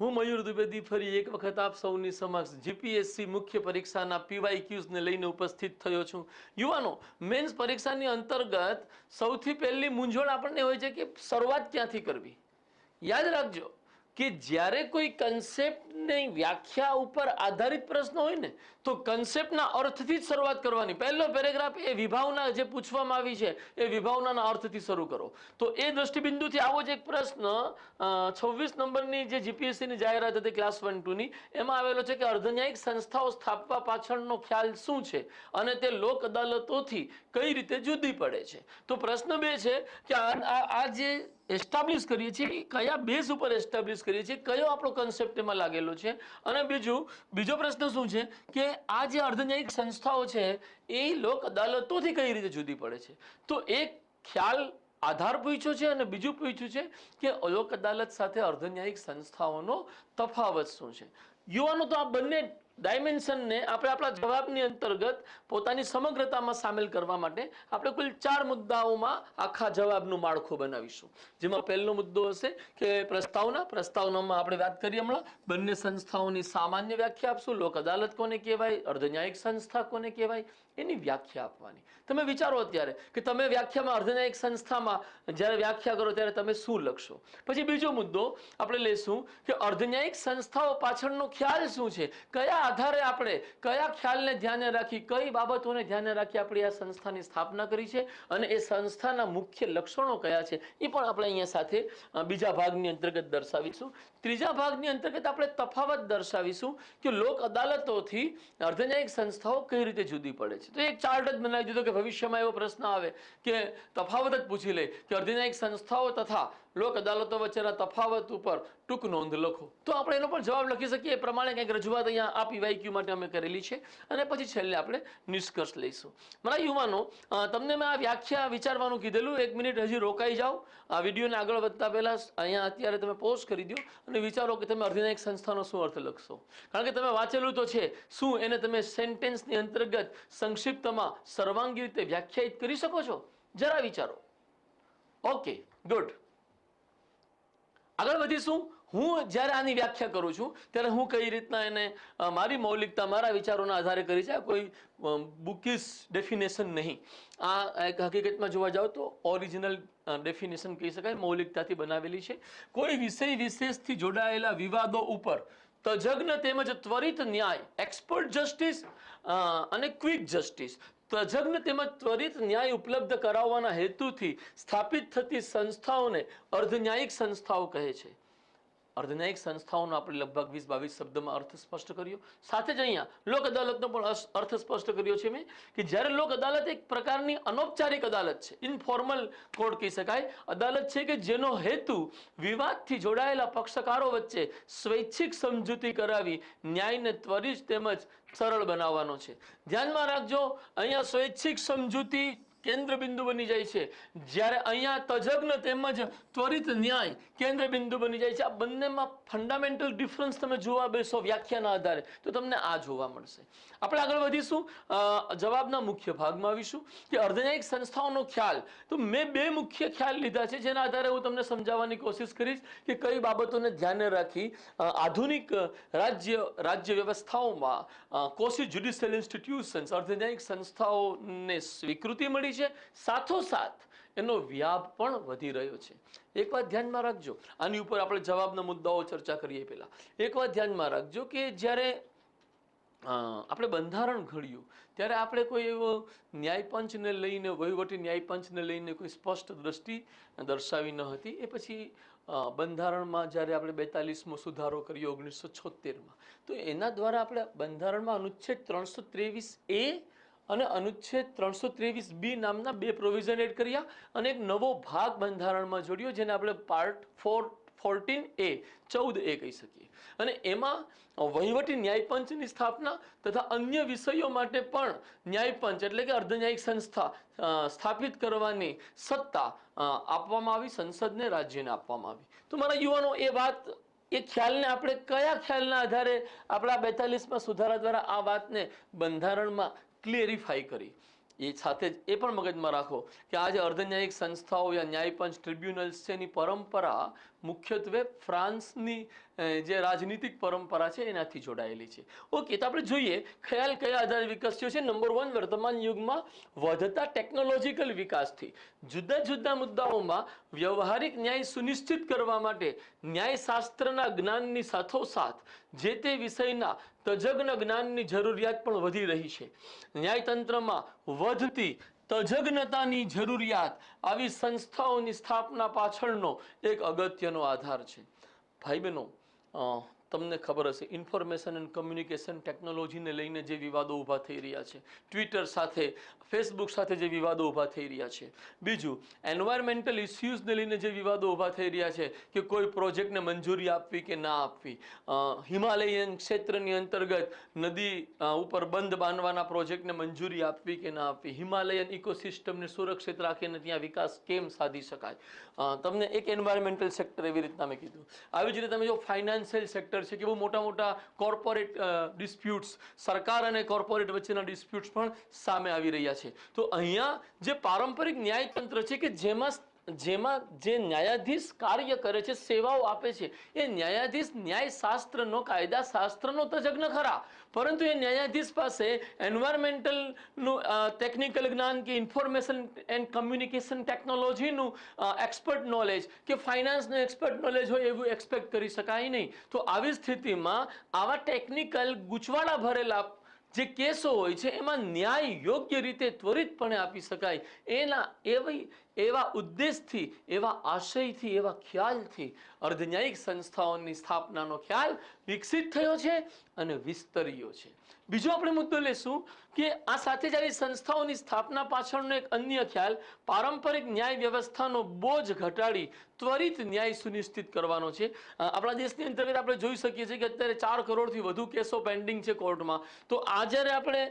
હું મયુર દ્વિવેદી ફરી એક વખત આપ સૌની સમક્ષ જીપીએસસી મુખ્ય પરીક્ષાના પીવાય ક્યુઝને લઈને ઉપસ્થિત થયો છું. યુવાનો, મેન્સ પરીક્ષાની અંતર્ગત સૌથી પહેલી મૂંઝવણ આપણને હોય છે કે શરૂઆત ક્યાંથી કરવી? યાદ રાખજો કે જ્યારે કોઈ કન્સેપ્ટની વ્યાખ્યા ઉપર આધારિત પ્રશ્ન હોય ને તો કન્સેપ્ટના અર્થથી જ શરૂઆત કરવાની. પહેલો પેરેગ્રાફ એ વિભાવના જે પૂછવામાં આવી છે, એ વિભાવનાના અર્થથી શરૂ કરો. તો એ દ્રષ્ટિબિંદુથી આવો જ એક પ્રશ્ન છવ્વીસ નંબરની જે જીપીએસસીની જાહેરાત હતી ક્લાસ વન ટુની એમાં આવેલો છે કે અર્ધન્યાયિક સંસ્થાઓ સ્થાપવા પાછળનો ખ્યાલ શું છે અને તે લોક અદાલતોથી કઈ રીતે જુદી પડે છે? તો પ્રશ્ન બે છે કે આ જે એસ્ટાબ્લિશ કરીએ છીએ કયા બેઝ ઉપર એસ્ટાબ્લિશ કરીએ છીએ, કયો આપણો કન્સેપ્ટ એમાં લાગેલો છે? અને બીજું, બીજો પ્રશ્ન શું છે કે આ જે અર્ધન્યાયિક સંસ્થાઓ છે, એ લોક અદાલતોથી કઈ રીતે જુદી પડે છે? તો એક ખ્યાલ આધાર પૂછ્યો છે અને બીજું પૂછ્યું છે કે લોક અદાલત સાથે અર્ધન્યાયિક સંસ્થાઓનો તફાવત શું છે? યુવાનો તો આ બંને ડાયમેન્શનને આપણે આપણા જવાબની અંતર્ગત પોતાની સમગ્રતામાં સામેલ કરવા માટે આપણે કુલ ચાર મુદ્દાઓમાં આખા જવાબનું માળખું બનાવીશું. જેમાં પહેલો મુદ્દો હશે કે પ્રસ્તાવના. પ્રસ્તાવનામાં આપણે વાત કરીએ હમણાં. બંને સંસ્થાઓની સામાન્ય વ્યાખ્યા આપશું. લોક અદાલત કોને કહેવાય? અર્ધન્યાયિક સંસ્થા કોને કહેવાય? એની વ્યાખ્યા આપવાની. તમે વિચારો અત્યારે કે તમે વ્યાખ્યામાં અર્ધન્યાયિક સંસ્થામાં જ્યારે વ્યાખ્યા કરો ત્યારે તમે શું લખશો? પછી બીજો મુદ્દો આપણે લેશું કે અર્ધન્યાયિક સંસ્થાઓ પાછળનો ખ્યાલ શું છે? કયા આધારે આપણે, કયા ખ્યાલને ધ્યાને રાખી, કઈ બાબતોને ધ્યાને રાખી આપણે આ સંસ્થાની સ્થાપના કરી છે અને એ સંસ્થાના મુખ્ય લક્ષણો કયા છે એ પણ આપણે અહીંયા સાથે બીજા ભાગની અંતર્ગત દર્શાવીશું. ત્રીજા ભાગની અંતર્ગત આપણે તફાવત દર્શાવીશું કે લોક અદાલતોથી અર્ધન્યાયિક સંસ્થાઓ કઈ રીતે જુદી પડે છે. તો એક ચાર્ટ જ બનાવી દીધો કે ભવિષ્યમાં એવો પ્રશ્ન આવે કે તફાવત જ પૂછી લે કે અર્ધન્યાયિક સંસ્થાઓ તથા લોક અદાલતો વચ્ચેના તફાવત ઉપર ટૂંક નોંધ લખો. તો આપણે એનો પણ જવાબ લખી શકીએ. એ પ્રમાણે કંઈક રજૂઆત અહીંયા આ પીવાયક્યુ માટે અમે કરેલી છે. અને પછી છેલ્લે આપણે નિષ્કર્ષ લઈશું. મારા યુવાનો તમને મેં આ વ્યાખ્યા વિચારવાનું કીધેલું. એક મિનિટ હજી રોકાઈ જાઓ. આ વિડીયોને આગળ વધતા પહેલાં અહીંયા અત્યારે તમે પોઝ કરી દો અને વિચારો કે તમે અર્ધનાયક સંસ્થાનો શું અર્થ લખશો. કારણ કે તમે વાંચેલું તો છે. શું એને તમે સેન્ટેન્સની અંતર્ગત સંક્ષિપ્તમાં સર્વાંગી રીતે વ્યાખ્યાયિત કરી શકો છો? જરા વિચારો. Okay, good. આગળ વધીશું. હું જ્યારે આની વ્યાખ્યા કરું છું, ત્યારે હું કઈ રીતના એને મારી મૌલિકતા, મારા વિચારોના આધારે કરી છે? આ કોઈ બુકિસ ડેફિનેશન નહીં. આ એક હકીકતમાં જોવા જાવ તો ઓરિજિનલ ડેફિનેશન કહી શકાય, મૌલિકતાથી બનાવેલી છે. કોઈ વિષય વિશેષથી જોડાયેલા વિવાદો ઉપર તજજ્ઞ તેમજ ત્વરિત ન્યાય, એક્સપર્ટ જસ્ટિસ અને ક્વિક જસ્ટિસ તજજ્ઞ તેમજ ત્વરિત ન્યાય ઉપલબ્ધ કરાવવાના હેતુથી સ્થાપિત થતી સંસ્થાઓને અર્ધન્યાયિક સંસ્થાઓ કહે છે. અર્ધન્યાયિક સંસ્થાઓનો આપણે લગભગ વીસ બાવીસ શબ્દમાં અર્થ સ્પષ્ટ કર્યો. સાથે જ અહીંયા લોક અદાલતનો પણ અર્થ સ્પષ્ટ કર્યો છે મેં કે જ્યારે લોક અદાલત એક પ્રકારની અનૌપચારિક અદાલત છે ઇનફોર્મલ કોર્ટ કહી શકાય. અદાલત છે કે જેનો હેતુ વિવાદથી જોડાયેલા પક્ષકારો વચ્ચે સ્વૈચ્છિક સમજૂતી કરાવી, ન્યાયને ત્વરિત તેમજ સરળ બનાવવાનો છે. ધ્યાનમાં રાખજો, અહીંયા સ્વૈચ્છિક સમજૂતી કેન્દ્ર બિંદુ બની જાય છે. જ્યારે અહીંયા તજજ્ઞ તેમજ ત્વરિત ન્યાય કેન્દ્ર બિંદુ બની જાય છે. આ બંનેમાં ફંડામેન્ટલ ડિફરન્સ તમે જોવા બેસો વ્યાખ્યાના આધારે. તો તમને આ જોવા મળશે. આપણે આગળ વધીશું. જવાબના મુખ્ય ભાગમાં આવીશું કે અર્ધન્યાયિક સંસ્થાઓનો ખ્યાલ. તો મેં બે મુખ્ય ખ્યાલ લીધા છે. જેના આધારે હું તમને સમજાવવાની કોશિશ કરીશ કે કઈ બાબતોને ધ્યાને રાખી આધુનિક રાજ્ય રાજ્ય વ્યવસ્થાઓમાં કોશિશ જ્યુડિશિયલ ઇન્સ્ટિટ્યુશન્સ અર્ધન્યાયિક સંસ્થાઓને સ્વીકૃતિ મળી છે. સાથોસાથ એનો વ્યાપ પણ વધી રહ્યો છે. એક વાત ધ્યાનમાં રાખજો. આની ઉપર આપણે જવાબના મુદ્દાઓ ચર્ચા કરીએ પહેલાં. એક વાત ધ્યાનમાં રાખજો કે જ્યારે આપણે બંધારણ ઘડ્યું, ત્યારે આપણે કોઈ એવો ન્યાયપંચને લઈને, વહીવટી ન્યાયપંચને લઈને કોઈ સ્પષ્ટ દ્રષ્ટિ દર્શાવી ન હતી. એ પછી બંધારણમાં જ્યારે આપણે બેતાલીસમો સુધારો કર્યો ઓગણીસો છોતેરમાં તો એના દ્વારા આપણે બંધારણમાં અનુચ્છેદ ત્રણસો ત્રેવીસ એ અને અનુચ્છેદ ત્રણસો ત્રેવીસ બી નામના બે પ્રોવિઝન એડ કર્યા અને એક નવો ભાગ બંધારણમાં જોડ્યો, જેને આપણે પાર્ટ ફોર ફોર્ટીન એ ચૌદ એ કહી શકીએ. અને એમાં વહીવટી ન્યાયપંચની સ્થાપના તથા અન્ય વિષયો માટે પણ ન્યાયપંચ એટલે કે અર્ધન્યાયિક સંસ્થા સ્થાપિત કરવાની સત્તા આપવામાં આવી, સંસદને રાજ્યને આપવામાં આવી. તો મારા યુવાનો, એ વાત, એ ખ્યાલને આપણે કયા ખ્યાલના આધારે આપણા બેતાલીસમાં સુધારા દ્વારા આ વાતને બંધારણમાં ક્લિયરિફાઈ કરી. એ સાથે જ એ પણ મગજમાં રાખો કે આજે અર્ધન્યાયિક સંસ્થાઓ યા ન્યાયપંચ ટ્રિબ્યુનલ્સ છે એની પરંપરા મુખ્યત્વે ફ્રાન્સની જે રાજનીતિક પરંપરા છે એનાથી જોડાયેલી છે. ઓકે, તો આપણે જોઈએ ખ્યાલ કયા આધારે વિકસ્યો છે. નંબર વન વર્તમાન યુગમાં વધતા ટેકનોલોજીકલ વિકાસથી. જુદા જુદા મુદ્દાઓમાં વ્યવહારિક ન્યાય સુનિશ્ચિત કરવા માટે ન્યાયશાસ્ત્રના જ્ઞાનની સાથોસાથ જે તે વિષયના તજજ્ઞ જ્ઞાનની જરૂરિયાત પણ વધી રહી છે. ન્યાયતંત્રમાં વધતી તજજ્ઞતાની જરૂરિયાત આવી સંસ્થાઓની સ્થાપના પાછળનો એક અગત્યનો આધાર છે. ભાઈ બહેનો તમને ખબર હશે ઇન્ફોર્મેશન એન્ડ કમ્યુનિકેશન ટેકનોલોજીને લઈને જે વિવાદો ઊભા થઈ રહ્યા છે. ટ્વિટર સાથે ફેસબુક સાથે જે વિવાદો ઊભા થઈ રહ્યા છે. બીજું એન્વાયરમેન્ટલ ઇસ્યુઝને લઈને જે વિવાદો ઊભા થઈ રહ્યા છે કે કોઈ પ્રોજેક્ટને મંજૂરી આપવી કે ના આપવી. હિમાલયન ક્ષેત્રની અંતર્ગત નદી ઉપર બંધ બાંધવાના પ્રોજેક્ટને મંજૂરી આપવી કે ના આપવી. હિમાલયન ઇકોસિસ્ટમને સુરક્ષિત રાખીને ત્યાં વિકાસ કેમ સાધી શકાય? તમને એક એન્વાયરમેન્ટલ સેક્ટર એવી રીતના મેં કીધું. આવી જ રીતે તમે જો ફાઇનાન્શિયલ સેક્ટર છે કે બહુ મોટા મોટા કોર્પોરેટ ડિસ્પ્યુટ્સ સરકાર અને કોર્પોરેટ વચ્ચેના ડિસ્પ્યુટ્સ પણ સામે આવી રહ્યા છે. તો અહીંયા જે પારંપરિક ન્યાયતંત્ર છે કે જેમાં જેમાં જે ન્યાયાધીશ કાર્ય કરે છે, સેવાઓ આપે છે, એ ન્યાયાધીશ ન્યાયશાસ્ત્રનો, કાયદાશાસ્ત્રનો તજજ્ઞ ખરા. પરંતુ એ ન્યાયાધીશ પાસે એન્વાયરમેન્ટલનું ટેકનિકલ જ્ઞાન કે ઇન્ફોર્મેશન એન્ડ કમ્યુનિકેશન ટેકનોલોજીનું એક્સપર્ટ નોલેજ કે ફાઇનાન્સનું એક્સપર્ટ નોલેજ હોય એવું એક્સપેક્ટ કરી શકાય નહીં. તો આવી સ્થિતિમાં આવા ટેકનિકલ ગૂંચવાડા ભરેલા જે કેસો હોય છે, એમાં ન્યાય યોગ્ય રીતે ત્વરિતપણે આપી શકાય. એના એવી, એવા ઉદ્દેશથી, એવા આશયથી, એવા ખ્યાલથી અર્ધન્યાયિક સંસ્થાઓની સ્થાપનાનો ખ્યાલ વિકસિત થયો છે અને વિસ્તર્યો છે. બીજો આપણે મુદ્દો લેશું કે આ સાથે જ આવી સંસ્થાઓની સ્થાપના પાછળનો એક અન્ય ખ્યાલ, પારંપરિક ન્યાય વ્યવસ્થાનો બોજ ઘટાડી ત્વરિત ન્યાય સુનિશ્ચિત કરવાનો છે. આપણા દેશની અંતર્ગત આપણે જોઈ શકીએ છીએ કે અત્યારે ચાર કરોડથી વધુ કેસો પેન્ડિંગ છે કોર્ટમાં. તો આ જ્યારે આપણે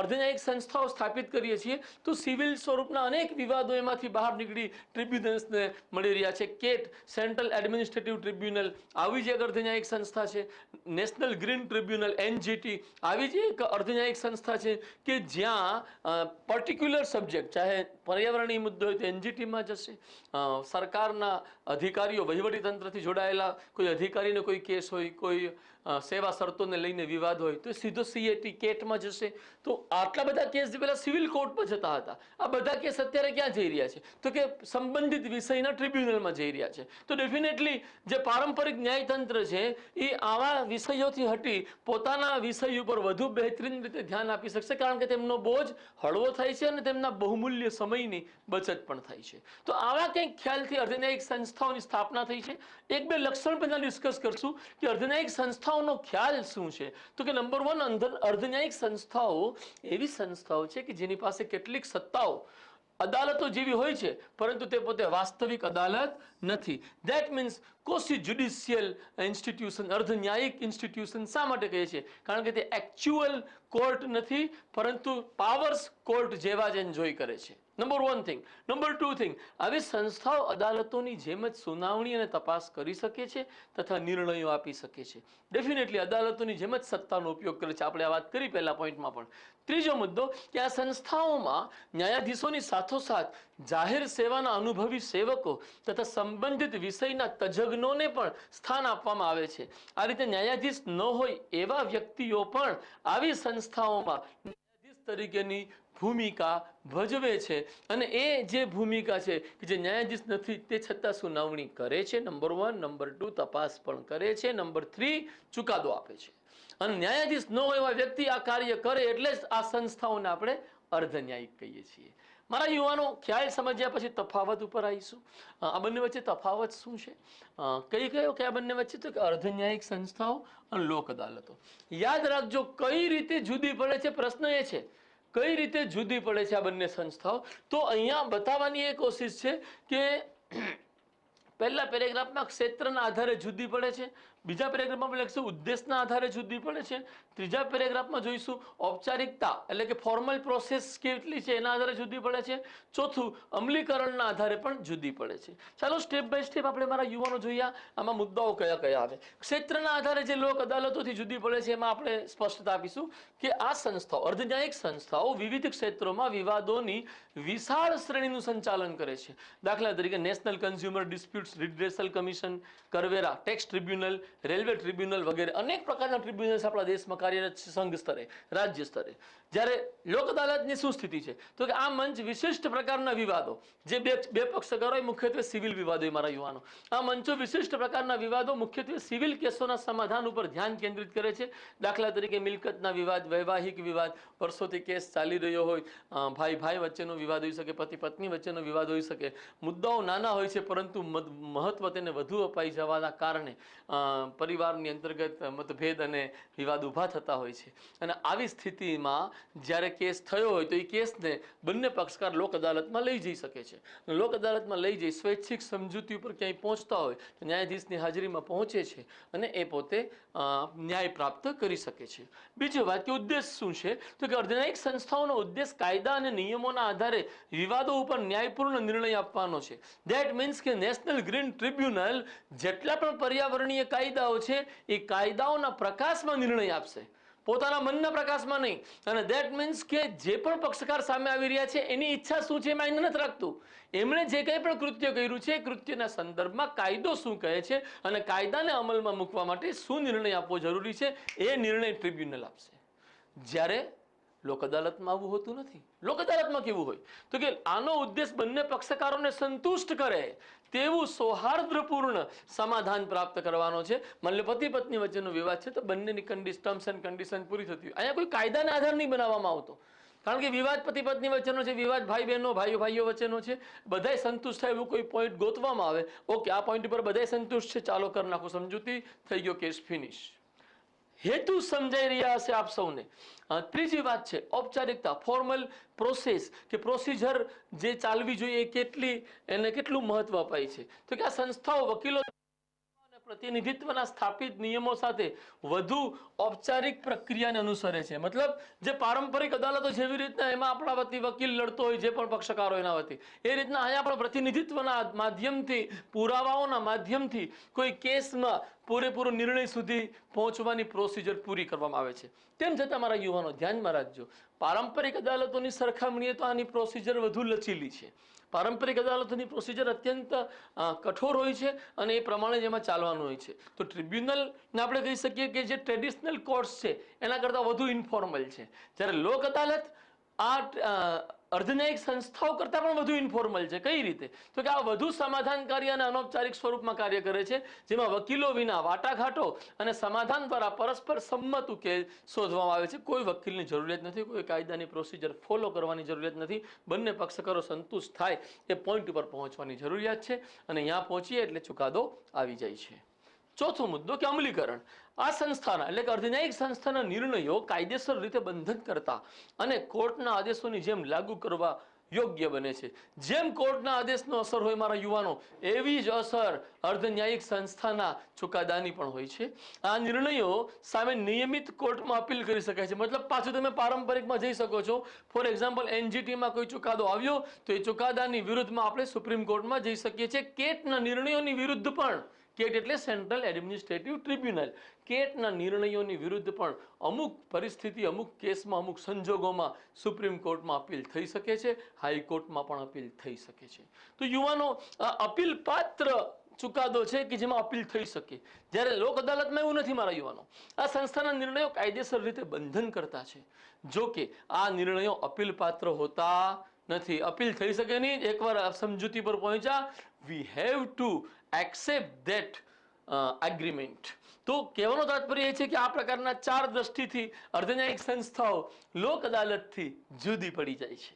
અર્ધન્યાયિક સંસ્થાઓ સ્થાપિત કરીએ છીએ, તો સિવિલ સ્વરૂપના અનેક વિવાદો એમાંથી બહાર નીકળી ટ્રિબ્યુનલ્સને મળી રહ્યા છે. કેટ, સેન્ટ્રલ એડમિનિસ્ટ્રેટિવ ટ્રિબ્યુનલ આવી જ એક અર્ધન્યાયિક સંસ્થા છે. નેશનલ ગ્રીન ટ્રિબ્યુનલ, એનજીટી, આવી જ એક અર્ધન્યાયિક સંસ્થા છે કે જ્યાં પર્ટિક્યુલર સબ્જેક્ટ ચાહે પર્યાવરણીય મુદ્દો હોય તો એનજીટીમાં જશે. સરકારના અધિકારીઓ, વહીવટીતંત્રથી જોડાયેલા, કોઈ અધિકારીને કોઈ કેસ હોય, કોઈ સેવા શરતોને લઈને વિવાદ હોય, તો સીધો સીએટી કેટમાં જશે. તો આટલા બધા કેસ જે પહેલાં સિવિલ કોર્ટમાં જતા હતા, આ બધા કેસ અત્યારે ક્યાં જઈ રહ્યા છે? તો કે સંબંધિત વિષયના ટ્રિબ્યુનલમાં જઈ રહ્યા છે. તો ડેફિનેટલી જે પારંપરિક ન્યાયતંત્ર છે, એ આવા વિષયોથી હટી પોતાના વિષય ઉપર વધુ બહેતરીન રીતે ધ્યાન આપી શકશે. કારણ કે તેમનો બોજ હળવો થાય છે અને તેમના બહુમૂલ્ય સમયની બચત પણ થાય છે. તો આવા કંઈક ખ્યાલથી અર્ધન્યાયિક સંસ્થાઓની સ્થાપના થઈ છે. એક બે લક્ષણ પહેલા ડિસ્કસ કરશું કે અર્ધનાયિક સંસ્થાઓનો ખ્યાલ શું છે? તો કે નંબર વન અર્ધન્યાયિક સંસ્થાઓ એવી સંસ્થાઓ છે કે જેની પાસે કેટલીક સત્તાઓ, અદાલતો જેવી હોય છે, પરંતુ તે પોતે વાસ્તવિક અદાલત નથી. That means quasi judicial institution, અર્ધન્યાયિક institution શા માટે કહે છે? કારણ કે તે એકચ્યુઅલ કોર્ટ નથી, પરંતુ પાવર્સ કોર્ટ જેવા જ એન્જોય કરે છે. Number one thing number two thing આવી સંસ્થાઓ અદાલતોની જેમ જ સુનાવણી અને તપાસ કરી શકે છે તથા નિર્ણયો આપી શકે છે. ડેફિનેટલી અદાલતોની જેમ જ સત્તાનો ઉપયોગ કરે છે. આપણે આ વાત કરી પહેલા પોઈન્ટમાં પણ. ત્રીજો મુદ્દો કે આ સંસ્થાઓમાં ન્યાયાધીશોની સાથોસાથ જાહેર સેવાના અનુભવી સેવકો તથા સંબંધિત વિષયના તજજ્ઞોને પણ સ્થાન આપવામાં આવે છે. આ રીતે ન્યાયાધીશ ન હોય એવા વ્યક્તિઓ પણ આવી સંસ્થાઓમાં તરીકેની ભૂમિકા ભજવે છે. અને એ જે ભૂમિકા છે કે જે ન્યાયાધીશ નથી, તે છતાં સુનાવણી કરે છે. નંબર વન નંબર ટુ તપાસ પણ કરે છે. નંબર થ્રી ચુકાદો આપે છે. અને ન્યાયાધીશ ન હોય એવા વ્યક્તિ આ કાર્ય કરે એટલે જ આ સંસ્થાઓને આપણે અર્ધન્યાયિક કહીએ છીએ. મારા યુવાનો, ખ્યાલ સમજ્યા પછી તફાવત ઉપર આવીશું. આ બંને વચ્ચે તફાવત શું છે? કઈ કયો કે આ બંને વચ્ચે? તો કે અર્ધન્યાયિક સંસ્થાઓ અને લોક અદાલતો. યાદ રાખજો કઈ રીતે જુદી પડે છે? પ્રશ્ન એ છે, કઈ રીતે જુદી પડે છે આ બંને સંસ્થાઓ? તો અહીંયા બતાવવાની એ કોશિશ છે કે, પહેલા પેરેગ્રાફમાં ક્ષેત્રના આધારે જુદી પડે છે બીજા પેરેગ્રાફમાં લખીશું, ઉદ્દેશના આધારે જુદી પડે છે. ત્રીજા પેરેગ્રાફમાં જોઈશું, ઔપચારિકતા એટલે કે ફોર્મલ પ્રોસેસ કેટલી છે, એના આધારે જુદી પડે છે. ચોથું, અમલીકરણના આધારે પણ જુદી પડે છે. ચાલો સ્ટેપ બાય સ્ટેપ આપણે મારા યુવાનો જોયા આમાં મુદ્દાઓ કયા કયા આવે. ક્ષેત્રના આધારે જે લોક અદાલતોથી જુદી પડે છે, એમાં આપણે સ્પષ્ટતા આપીશું કે આ સંસ્થાઓ, અર્ધન્યાયિક સંસ્થાઓ વિવિધ ક્ષેત્રોમાં વિવાદોની વિશાળ શ્રેણીનું સંચાલન કરે છે. દાખલા તરીકે national consumer disputes redressal commission કરવેરા ટેક્સ ટ્રિબ્યુનલ રેલવે ટ્રિબ્યુનલ વગેરે અનેક પ્રકારના ટ્રિબ્યુનલ્સ આપણા દેશમાં કાર્યરત છે, સંઘ સ્તરે, રાજ્ય સ્તરે. જ્યારે લોક અદાલતની શું સ્થિતિ છે? તો કે આ મંચ વિશિષ્ટ પ્રકારના વિવાદો, જે બે બે પક્ષકારો હોય મુખ્યત્વે સિવિલ વિવાદો મારા યુવાનો આ મંચો વિશિષ્ટ પ્રકારના વિવાદો મુખ્યત્વે સિવિલ કેસોના સમાધાન ઉપર ધ્યાન કેન્દ્રિત કરે છે. દાખલા તરીકે મિલકતના વિવાદ, વૈવાહિક વિવાદ, વર્ષોથી કેસ ચાલી રહ્યો હોય ભાઈ ભાઈ વચ્ચેનો વિવાદ હોઈ શકે, પતિ પત્ની વચ્ચેનો વિવાદ હોઈ શકે. મુદ્દાઓ નાના હોય છે, પરંતુ મહત્વ તેને વધુ અપાઈ જવાના કારણે પરિવારની અંતર્ગત મતભેદ અને વિવાદ ઊભા થતા હોય છે. અને આવી સ્થિતિમાં જ્યારે કેસ થયો હોય તો એ કેસને બંને પક્ષકાર લોક અદાલતમાં લઈ જઈ શકે છે. લોક અદાલતમાં લઈ જઈ સ્વૈચ્છિક સમજૂતી ઉપર ક્યાંય પહોંચતા હોય તો ન્યાયાધીશની હાજરીમાં પહોંચે છે અને એ પોતે ન્યાય પ્રાપ્ત કરી શકે છે. બીજી વાત કે ઉદ્દેશ શું છે? તો કે અર્ધન્યાયિક સંસ્થાઓનો ઉદ્દેશ કાયદા અને નિયમોના આધારે વિવાદો ઉપર ન્યાયપૂર્ણ નિર્ણય આપવાનો છે. દેટ મીન્સ કે નેશનલ ગ્રીન ટ્રિબ્યુનલ જેટલા પણ પર્યાવરણીય કાયદાઓ છે, એ કાયદાઓના પ્રકાશમાં નિર્ણય આપશે. પોતાના મનના પ્રકાશમાં નહીં. અને દેટ મીન્સ કે જે પણ પક્ષકાર સામે આવી રહ્યા છે, એની ઈચ્છા શું છે માઇન્ડ નથી રાખતું. એમણે જે કંઈ પણ કૃત્ય કર્યું છે કૃત્યના સંદર્ભમાં કાયદો શું કહે છે અને કાયદાને અમલમાં મૂકવા માટે શું નિર્ણય આપવો જરૂરી છે, એ નિર્ણય ટ્રિબ્યુનલ આપશે. જ્યારે લોક અદાલતમાં આવું હોતું નથી. લોક અદાલતમાં કેવું હોય? તો કે આનો ઉદ્દેશ બંને પક્ષકારોને સંતુષ્ટ કરે તેવું સૌહાર્દપૂર્ણ સમાધાન પ્રાપ્ત કરવાનો છે. માની પતિ પત્ની વચ્ચેનો વિવાદ છે, તો બંનેની કન્ડિશ ટર્મ્સ એન્ડ કન્ડિશન પૂરી થતી હોય. અહીંયા કોઈ કાયદાના આધાર નહીં બનાવવામાં આવતો. કારણ કે વિવાદ પતિ પત્ની વચ્ચેનો છે, વિવાદ ભાઈ બહેનો, ભાઈઓ ભાઈઓ વચ્ચેનો છે, બધાય સંતુષ્ટ થાય એવું કોઈ પોઈન્ટ ગોતવામાં આવે. ઓકે, આ પોઈન્ટ ઉપર બધાય સંતુષ્ટ છે, ચાલો કરી નાખો. સમજૂતી થઈ ગયો કેસ ફિનિશ હેતુ સમજાઈ રહ્યા હશે આપ સૌને. ત્રીજી વાત છે, ઔપચારિકતા ફોર્મલ પ્રોસેસ કે પ્રોસિજર જે ચાલવી જોઈએ કેટલી, એને કેટલું મહત્વ અપાય છે. તો કે આ સંસ્થાઓ, વકીલો પ્રતિનિધિત્વના સ્થાપિત નિયમો સાથે વધુ ઔપચારિક પ્રક્રિયાને અનુસરે છે. મતલબ, જે પારંપરિક અદાલતો જેવી રીતના એમાં આપણા વતી વકીલ લડતો હોય, જે પણ પક્ષકારો એના વતી, એ રીતના અહીંયા પણ પ્રતિનિધિત્વના માધ્યમથી, પુરાવાઓના માધ્યમથી કોઈ કેસમાં પૂરેપૂરો નિર્ણય સુધી પહોંચવાની પ્રોસિજર પૂરી કરવામાં આવે છે. તેમ છતાં મારા યુવાનો, ધ્યાનમાં રાખજો. પારંપરિક અદાલતોની સરખામણીએ તો આની પ્રોસિજર વધુ લચીલી છે. પારંપરિક અદાલતોની પ્રોસિજર અત્યંત કઠોર હોય છે અને એ પ્રમાણે જ એમાં ચાલવાનું હોય છે. તો ટ્રિબ્યુનલને આપણે કહી શકીએ કે જે ટ્રેડિશનલ કોર્ટ્સ છે, એના કરતાં વધુ ઇન્ફોર્મલ છે. જ્યારે લોક અદાલત આ અર્ધન્યાયિક સંસ્થાઓ કરતાં પણ વધુ ઇન્ફોર્મલ છે. કઈ રીતે? તો કે આ વધુ સમાધાનકારી અને અનૌપચારિક સ્વરૂપમાં કાર્ય કરે છે, જેમાં વકીલો વિના વાટાઘાટો અને સમાધાન દ્વારા પરસ્પર સંમત ઉકેલ શોધવામાં આવે છે. કોઈ વકીલની જરૂરિયાત નથી, કોઈ કાયદાની પ્રોસિજર ફોલો કરવાની જરૂરિયાત નથી. બંને પક્ષકારો સંતુષ્ટ થાય એ પોઈન્ટ ઉપર પહોંચવાની જરૂરિયાત છે અને અહીંયા પહોંચીએ એટલે ચુકાદો આવી જાય છે. ચોથો મુદ્દો કે અમલીકરણ. આ સંસ્થાના, એટલે કે અર્ધન્યાયિક સંસ્થાના નિર્ણયો કાયદેસર રીતે બંધન કરતા અને કોર્ટના આદેશોની જેમ લાગુ કરવા યોગ્ય બને છે. જેમ કોર્ટના આદેશનો અસર હોય મારા યુવાનો, એવી જ અસર અર્ધન્યાયિક સંસ્થાના ચુકાદાની પણ હોય છે. આ નિર્ણયો સામે નિયમિત કોર્ટમાં અપીલ કરી શકાય છે. મતલબ પાછું તમે પારંપરિકમાં જઈ શકો છો. ફોર એક્ઝામ્પલ, એનજીટીમાં કોઈ ચુકાદો આવ્યો, તો એ ચુકાદાની વિરુદ્ધમાં આપણે સુપ્રીમ કોર્ટમાં જઈ શકીએ છીએ. કેટના નિર્ણયોની વિરુદ્ધ પણ કેટ એટલે સેન્ટ્રલ એડમિનિસ્ટ્રેટિવ ટ્રિબ્યુનલ. કેટના નિર્ણયોની વિરુદ્ધ પણ અમુક પરિસ્થિતિ, અમુક કેસમાં, અમુક સંજોગોમાં સુપ્રીમ કોર્ટમાં અપીલ થઈ શકે છે, હાઈકોર્ટમાં પણ અપીલ થઈ શકે છે. તો યુવાનો અપીલ પાત્ર ચુકાદો છે કે જેમાં અપીલ થઈ શકે. જ્યારે લોક અદાલતમાં એવું નથી મારા યુવાનો. આ સંસ્થાના નિર્ણયો કાયદેસર રીતે બંધન કરતા છે. જો કે આ નિર્ણયો અપીલ પાત્ર હોતા નથી. અપીલ થઈ શકે નહીં. એકવાર સમજૂતી પર પહોંચ્યા. We have to accept that agreement તો કહેવાનો તાત્પર્ય એ છે કે આ પ્રકારના ચાર દ્રષ્ટિથી અર્ધન્યાયિક સંસ્થાઓ લોક અદાલતથી જુદી પડી જાય છે.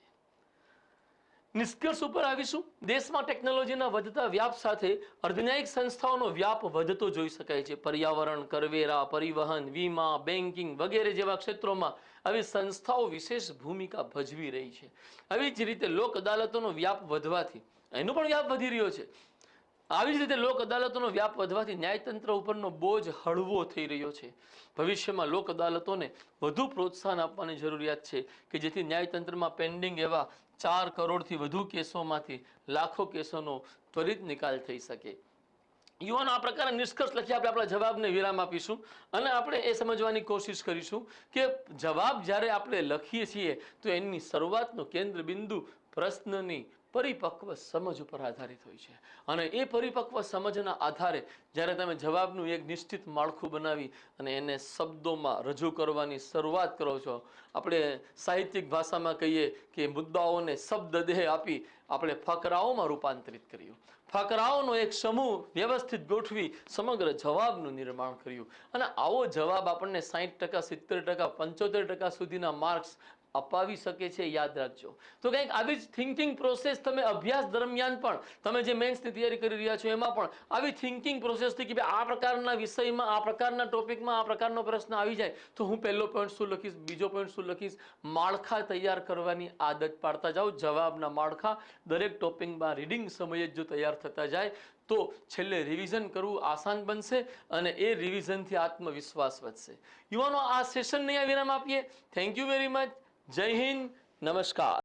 નિષ્કર્ષ ઉપર આવીશું. દેશમાં ટેકનોલોજીના વધતા વ્યાપ સાથે અર્ધન્યાયિક સંસ્થાઓનો વ્યાપ વધતો જોઈ શકાય છે. પર્યાવરણ, કરવેરા, પરિવહન, વીમા બેન્કિંગ વગેરે જેવા ક્ષેત્રોમાં આવી સંસ્થાઓ વિશેષ ભૂમિકા ભજવી રહી છે. આવી જ રીતે લોક અદાલતોનો વ્યાપ વધવાથી, એનો પણ વ્યાપ વધી રહ્યો છે. આવી જ રીતે લોક અદાલતોનો વ્યાપ વધવાથી ન્યાયતંત્ર ઉપરનો બોજ હળવો થઈ રહ્યો છે. ભવિષ્યમાં લોક અદાલતોને વધુ પ્રોત્સાહન આપવાની જરૂરિયાત છે કે જેથી ન્યાયતંત્રમાં પેન્ડિંગ એવા ચાર કરોડથી વધુ કેસોમાંથી લાખો કેસોનો ત્વરિત નિકાલ થઈ શકે. યુવાનો આ પ્રકારના નિષ્કર્ષ લખી આપણે આપણા જવાબને વિરામ આપીશું અને આપણે એ સમજવાની કોશિશ કરીશું કે જવાબ જ્યારે આપણે લખીએ છીએ, તો એની શરૂઆતનો કેન્દ્ર બિંદુ પ્રશ્નની પરિપક્વ સમજ ઉપર આધારિત હોય છે. અને એ પરિપક્વ સમજના આધારે જ્યારે તમે જવાબનું એક નિશ્ચિત માળખું બનાવી અને એને શબ્દોમાં રજૂ કરવાની શરૂઆત કરો છો, આપણે સાહિત્યિક ભાષામાં કહીએ કે મુદ્દાઓને શબ્દ દેહ આપી આપણે ફકરાઓમાં રૂપાંતરિત કર્યું. ફકરાઓનો એક સમૂહ વ્યવસ્થિત ગોઠવી સમગ્ર જવાબનું નિર્માણ કર્યું. અને આવો જવાબ આપણને સાહીઠ ટકા, સિત્તેર ટકા, પંચોતેર ટકા સુધીના માર્ક્સ અપાવી શકે છે યાદ રાખજો. તો કંઈક આવી જ થિંકિંગ પ્રોસેસ તમે અભ્યાસ દરમિયાન પણ તમે જે મેન્સની તૈયારી કરી રહ્યા છો એમાં પણ આવી થિંકિંગ પ્રોસેસથી કે ભાઈ આ પ્રકારના વિષયમાં, આ પ્રકારના ટોપિકમાં આ પ્રકારનો પ્રશ્ન આવી જાય, તો હું પહેલો પોઈન્ટ શું લખીશ, બીજો પોઈન્ટ શું લખીશ? માળખા તૈયાર કરવાની આદત પાડતા જાઓ. જવાબના માળખા દરેક ટોપિકમાં રીડિંગ સમયે જ તૈયાર થતા જાય, તો છેલ્લે રિવિઝન કરવું આસાન બનશે અને એ રિવિઝનથી આત્મવિશ્વાસ વધશે. યુવાનો, આ સેશનને વિરામ આપીએ. થેન્ક યુ વેરી મચ જય હિન્દ નમસ્કાર.